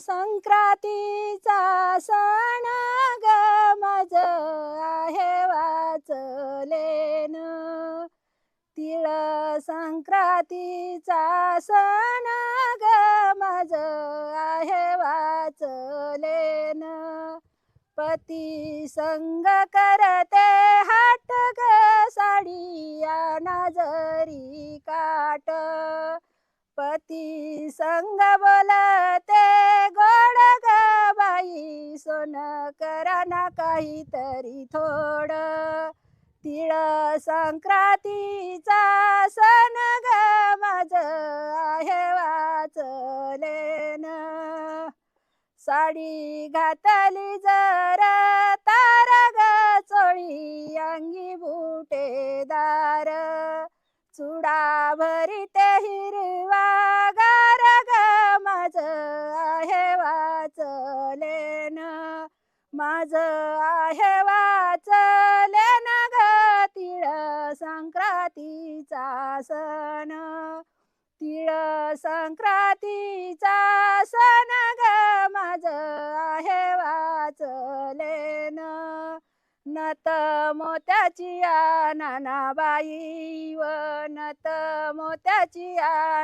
संक्रांतीचा सण ग मज आहे वाचलेन. तिळ संक्रांतीचा सण ग मज आहे वाचलेन. पती संग करते हाट ग साडी नजरी काट. पती संग बोलते करा ना काहीतरी थोड. तिळ संक्रांतीचा सण ग माझ आहे वाचलेन. साडी घातली जर तार ग चोळी अंगी बुटेदार. चुडा भरीते हिरवा माझ आहे ना ग तिळ संक्रांतीचा सण. तिळ संक्रांतीचा सण ग माझ आहे वाचले नत मोत्याची नानाबाई व नत मोत्याची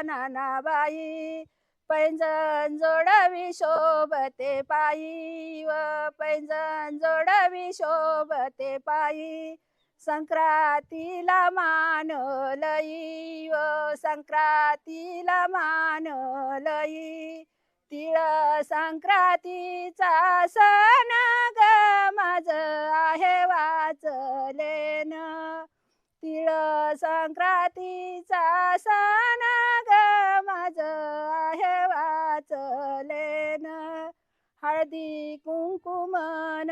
नानाबाई. पैंजण जोडवी शोभते पायी व पैंजण जोडवी शोभते पायी. संक्रांतीला मान लई व संक्रांतीला मान लई. तिळ संक्रांतीचा सण ग माझ आहे वाचलेन. तिळ संक्रांतीचा सण ग माझ आहे वाचले हळदी कुंकुमान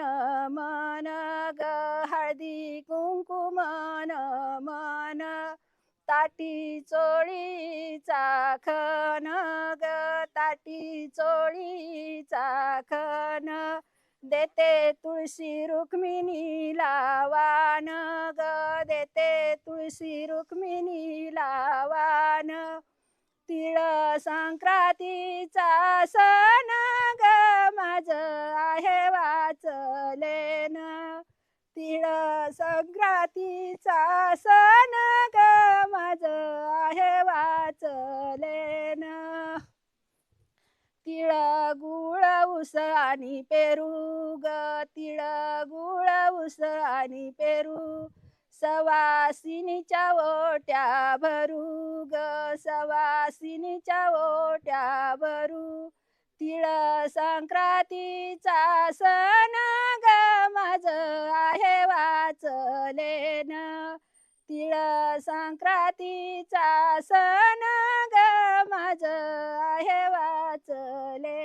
मन ग. हळदी कुंकुमान मन ताटी चोळीचा खन ग. ताटी चोळीचा खन देते तुळशी रुक्मिणी लावान ग. देते तुळशी रुक्मिणी लावान तिळ संक्रांतीचा सण संक्रांतीचा सण ग माझ आहे वाचलेन. तिळ गुळ उस आणि पेरू ग तिळ गुळ उस आणि पेरू सवासिनीच्या ओट्या भरू ग सवासिनीच्या ओट्या भरू तिळ संक्रांतीचा सण आज आहे वाचलेन. तिळ संक्रांतीचा सण ग माझ आहे वाचले